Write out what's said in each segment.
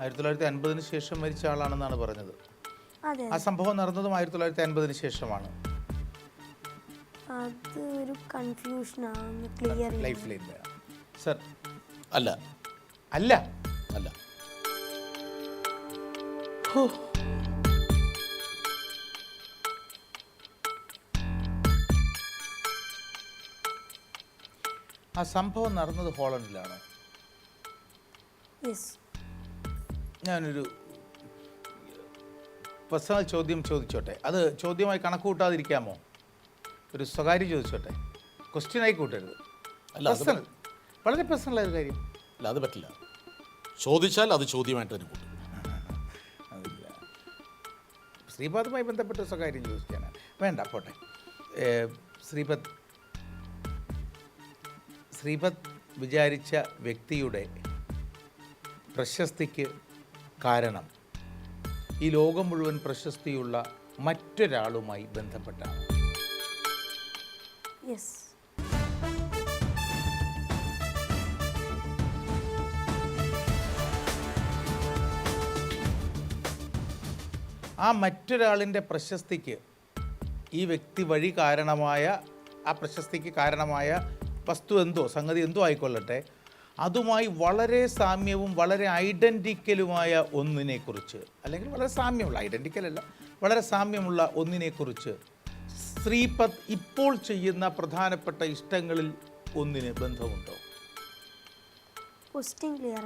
ആയിരത്തി തൊള്ളായിരത്തി അൻപതിന് ശേഷം മരിച്ച ആളാണെന്നാണ് പറഞ്ഞത്. അതെ. ആ സംഭവം നടന്നതും ആയിരത്തി തൊള്ളായിരത്തി അൻപതിന് ശേഷമാണ്. അത് ഒരു കൺഫ്യൂഷനാണ് ക്ലിയർ ലൈഫിലില്ല സർ അല്ല. അല്ല. അല്ല. ആ സംഭവം നടന്നത് ഹോളണ്ടിലാണ്. യെസ് ഞാനൊരു പേഴ്സണൽ ചോദ്യം ചോദിച്ചോട്ടെ. അത് ചോദ്യമായി കണക്ക് കൂട്ടാതിരിക്കാമോ ഒരു സ്വകാര്യം ചോദിച്ചോട്ടെ. ക്വസ്റ്റ്യനായി കൂട്ടരുത്. പേഴ്സണൽ വളരെ പേഴ്സണൽ ആയ ഒരു കാര്യം. അല്ല അത് പറ്റില്ല. ചോദിച്ചാൽ അത് ചോദ്യമായിട്ട് തന്നെ കൂട്ടും. അതില്ല. ശ്രീപാദുമായി ബന്ധപ്പെട്ട സ്വകാര്യം ചോദിക്കാനാണ്. വേണ്ട പോട്ടെ. ഏ, ശ്രീപദ് വിചാരിച്ച വ്യക്തിയുടെ പ്രശസ്തിക്ക് കാരണം ഈ ലോകം മുഴുവൻ പ്രശസ്തിയുള്ള മറ്റൊരാളുമായി ബന്ധപ്പെട്ടാണ്. ആ മറ്റൊരാളിന്റെ പ്രശസ്തിക്ക് ഈ വ്യക്തി വഴി കാരണമായ ആ പ്രശസ്തിക്ക് കാരണമായ വസ്തു എന്തോ സംഗതി എന്തോ ആയിക്കൊള്ളട്ടെ. അതുമായി വളരെ സാമ്യവും വളരെ ഐഡന്റിക്കലുമായ ഒന്നിനെക്കുറിച്ച് അല്ലെങ്കിൽ വളരെ സാമ്യമുള്ള ഐഡന്റിക്കലല്ല വളരെ സാമ്യമുള്ള ഒന്നിനെക്കുറിച്ച് ശ്രീപദ് ഇപ്പോൾ ചെയ്യുന്ന പ്രധാനപ്പെട്ട ഇഷ്ടങ്ങളിൽ ഒന്നിന് ബന്ധമുണ്ടോ? ക്വസ്റ്റ്യൻ ക്ലിയർ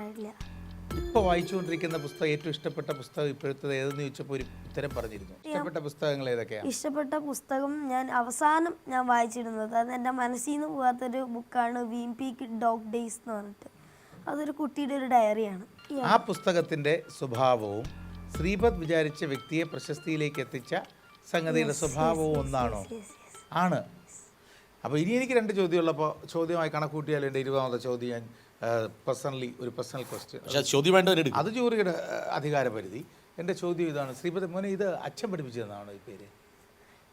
ഇപ്പോൾ വായിച്ചുകൊണ്ടിരിക്കുന്ന പുസ്തകം ഏറ്റവും ഇഷ്ടപ്പെട്ട പുസ്തകം ഇപ്പോഴത്തെ ഏതെന്ന് ചോദിച്ചപ്പോൾ ഒരു ഉത്തരം പറഞ്ഞിരുന്നു. ഇഷ്ടപ്പെട്ട പുസ്തകങ്ങൾ ഏതൊക്കെയാണ്? ഇഷ്ടപ്പെട്ട പുസ്തകം ഞാൻ അവസാനം ഞാൻ വായിച്ചിരുന്നത്. അത് എന്റെ മനസ്സിൽ നിന്ന് പോകാത്തൊരു ബുക്കാണ് വീം പീക്ക് ഡോഗ് ഡേയ്സ് എന്ന് പറഞ്ഞിട്ട്. അതൊരു കുട്ടിയുടെ ഒരു ഡയറിയാണ്. ആ പുസ്തകത്തിന്റെ സ്വഭാവവും ശ്രീപദ് വിചാരിച്ച വ്യക്തിയെ പ്രശസ്തിയിലേക്ക് എത്തിച്ച സംഗതിയുടെ സ്വഭാവവും ഒന്നാണോ? ആണ്. അപ്പോൾ ഇനി എനിക്ക് രണ്ട് ചോദ്യമുള്ളപ്പോൾ ചോദ്യമായി കണക്കൂട്ടിയാൽ എന്റെ ഇരുപതാമത്തെ ചോദ്യം ഞാൻ പേഴ്സണലി ഒരു പേഴ്സണൽ ക്വസ്റ്റ്യൻ ചോദ്യം എടുക്കും. അത് ജൂറിയുടെ അധികാര പരിധി എന്റെ ചോദ്യം ഇതാണ്. ശ്രീപതി മോനെ ഇത് അച്ഛൻ പഠിപ്പിച്ചതെന്നാണ് ഈ പേര്?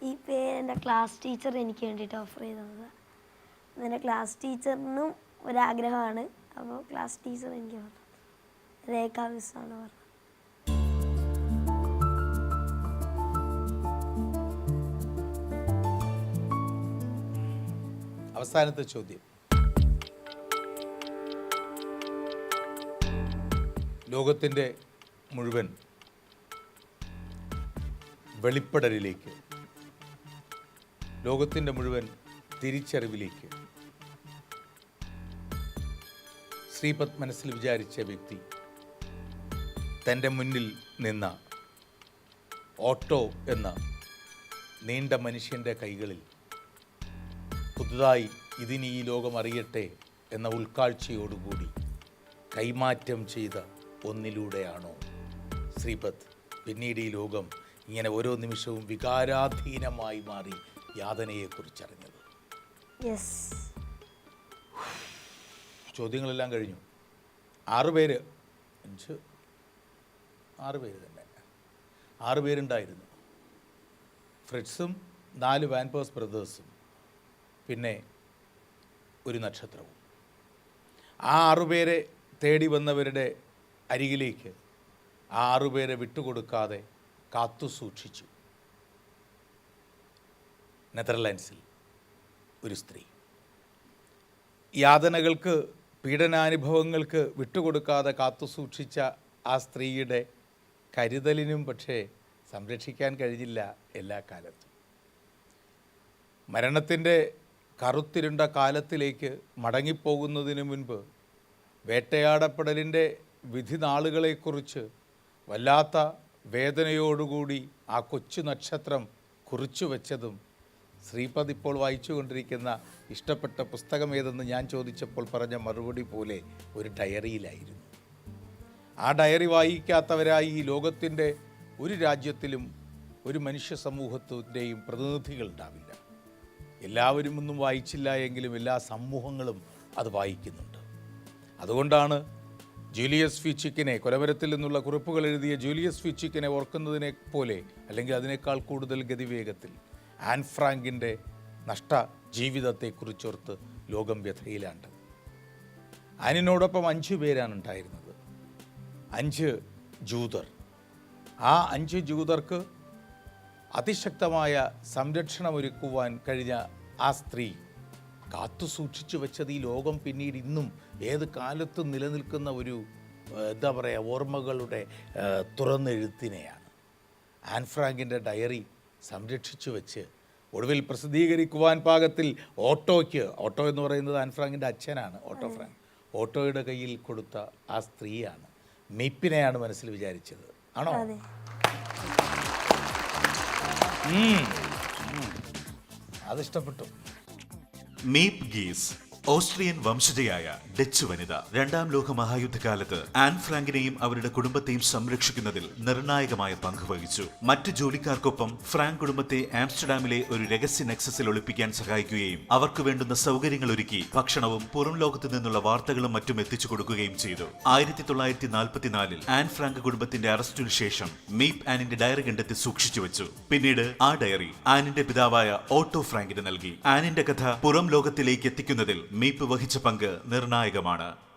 ഈ പേര് എന്റെ ക്ലാസ് ടീച്ചർ എനിക്ക് വേണ്ടിയിട്ട് ഓഫർ ചെയ്തത്. എന്റെ ക്ലാസ് ടീച്ചറിനും ഒരാഗ്രഹമാണ്. അപ്പോൾ ക്ലാസ് ടീച്ചർ എനിക്ക് പറഞ്ഞത് രേഖ മിസ്സാണ് പറഞ്ഞത്. അവസാനത്തെ ചോദ്യം. ലോകത്തിന്റെ മുഴുവൻ വെളിപ്പെടലിലേക്ക് ലോകത്തിന്റെ മുഴുവൻ തിരിച്ചറിവിലേക്ക് ശ്രീപത് മനസ്സിൽ വിചാരിച്ച വ്യക്തി തന്റെ മുന്നിൽ നിന്ന ഓട്ടോ എന്ന നീണ്ട മനുഷ്യന്റെ കൈകളിൽ പുതുതായി ഇതിനി ഈ ലോകം അറിയട്ടെ എന്ന ഉൾക്കാഴ്ചയോടുകൂടി കൈമാറ്റം ചെയ്ത ഒന്നിലൂടെയാണോ? ശ്രീപത് പിന്നീട് ഈ ലോകം ഇങ്ങനെ ഓരോ നിമിഷവും വികാരാധീനമായി മാറി യാതനയെക്കുറിച്ചറിഞ്ഞത്. ചോദ്യങ്ങളെല്ലാം കഴിഞ്ഞു. ആറുപേര് അഞ്ച്. ആറുപേര് തന്നെ. ആറുപേരുണ്ടായിരുന്നു ഫ്രിഡ്സും നാല് വാൻപേഴ്സ് ബ്രദേഴ്സും. പിന്നെ ഒരു നക്ഷത്രവും. ആ ആറുപേരെ തേടി വന്നവരുടെ അരികിലേക്ക് ആ ആറുപേരെ വിട്ടുകൊടുക്കാതെ കാത്തു സൂക്ഷിച്ചു. നെതർലാൻഡ്സിൽ ഒരു സ്ത്രീ. യാതനകൾക്ക് പീഡനാനുഭവങ്ങൾക്ക് വിട്ടുകൊടുക്കാതെ കാത്തു സൂക്ഷിച്ച ആ സ്ത്രീയുടെ കരുതലിനും പക്ഷേ സംരക്ഷിക്കാൻ കഴിഞ്ഞില്ല എല്ലാ കാലത്തും. മരണത്തിന്റെ കറുത്തിരുണ്ട കാലത്തിലേക്ക് മടങ്ങിപ്പോകുന്നതിന് മുൻപ് വേട്ടയാടപ്പെടലിന്റെ വിധി നാളുകളെക്കുറിച്ച് വല്ലാത്ത വേദനയോടുകൂടി ആ കൊച്ചു നക്ഷത്രം കുറിച്ചു വച്ചതും ശ്രീപദ് ഇപ്പോൾ വായിച്ചുകൊണ്ടിരിക്കുന്ന ഇഷ്ടപ്പെട്ട പുസ്തകം ഏതെന്ന് ഞാൻ ചോദിച്ചപ്പോൾ പറഞ്ഞ മറുപടി പോലെ ഒരു ഡയറിയിലായിരുന്നു. ആ ഡയറി വായിക്കാത്തവരായി ഈ ലോകത്തിന്റെ ഒരു രാജ്യത്തിലും ഒരു മനുഷ്യ സമൂഹത്തിന്റെയും പ്രതിനിധികൾ ഉണ്ടാവില്ല. എല്ലാവരും ഒന്നും വായിച്ചില്ല എങ്കിലും എല്ലാ സമൂഹങ്ങളും അത് വായിക്കുന്നുണ്ട്. അതുകൊണ്ടാണ് ജൂലിയസ് ഫിച്ചിക്കിനെ കൊലമരത്തിൽ നിന്നുള്ള കുറിപ്പുകൾ എഴുതിയ ജൂലിയസ് ഫിച്ചിക്കിനെ ഓർക്കുന്നതിനെ പോലെ അല്ലെങ്കിൽ അതിനേക്കാൾ കൂടുതൽ ഗതിവേഗത്തിൽ ആൻ ഫ്രാങ്കിന്റെ നഷ്ട ജീവിതത്തെക്കുറിച്ചോർത്ത് ലോകം വ്യഥയിലാണ്ട്. ആനിനോടൊപ്പം അഞ്ച് പേരാണ് ഉണ്ടായിരുന്നത്. അഞ്ച് ജൂതർ. ആ അഞ്ച് ജൂതർക്ക് അതിശക്തമായ സംരക്ഷണമൊരുക്കുവാൻ കഴിഞ്ഞ ആ സ്ത്രീ കാത്തു സൂക്ഷിച്ചു വെച്ചത് ഈ ലോകം പിന്നീട് ഇന്നും ഏത് കാലത്തും നിലനിൽക്കുന്ന ഒരു എന്താ പറയുക ഓർമ്മകളുടെ തുറന്നെഴുത്തിനെയാണ്. ആൻ ഫ്രാങ്കിന്റെ ഡയറി സംരക്ഷിച്ചു വെച്ച് ഒടുവിൽ പ്രസിദ്ധീകരിക്കുവാൻ പാകത്തിൽ ഓട്ടോയ്ക്ക് ഓട്ടോ എന്ന് പറയുന്നത് ആൻ ഫ്രാങ്കിന്റെ അച്ഛനാണ് ഓട്ടോ ഫ്രാങ്ക്. ഓട്ടോയുടെ കയ്യിൽ കൊടുത്ത ആ സ്ത്രീയാണ് മെയ്പ്പിനെയാണ് മനസ്സിൽ വിചാരിച്ചത്. ആണോ. അതിഷ്ടപ്പെട്ടു. മീപ് ഗീസ് ഓസ്ട്രിയൻ വംശജയായ ഡച്ച് വനിത രണ്ടാം ലോക മഹായുദ്ധകാലത്ത് ആൻ ഫ്രാങ്കിനെയും അവരുടെ കുടുംബത്തെയും സംരക്ഷിക്കുന്നതിൽ നിർണായകമായ പങ്ക് വഹിച്ചു. മറ്റ് ജോലിക്കാർക്കൊപ്പം ഫ്രാങ്ക് കുടുംബത്തെ ആംസ്റ്റർഡാമിലെ ഒരു രഹസ്യ നെക്സസിൽ ഒളിപ്പിക്കാൻ സഹായിക്കുകയും അവർക്ക് വേണ്ടുന്ന സൗകര്യങ്ങൾ ഒരുക്കി ഭക്ഷണവും പുറം ലോകത്തു നിന്നുള്ള വാർത്തകളും മറ്റും എത്തിച്ചു കൊടുക്കുകയും ചെയ്തു. ആയിരത്തി തൊള്ളായിരത്തി നാൽപ്പത്തിനാലിൽ ആൻ ഫ്രാങ്ക് കുടുംബത്തിന്റെ അറസ്റ്റിനു ശേഷം മീപ് ആനിന്റെ ഡയറി കണ്ടെത്തി സൂക്ഷിച്ചു വെച്ചു. പിന്നീട് ആ ഡയറി ആനിന്റെ പിതാവായ ഓട്ടോ ഫ്രാങ്കിന് നൽകി. ആനിന്റെ കഥ പുറം ലോകത്തിലേക്ക് എത്തിക്കുന്നതിൽ മീപ്പ് വഹിച്ച പങ്ക് നിർണായകമാണ്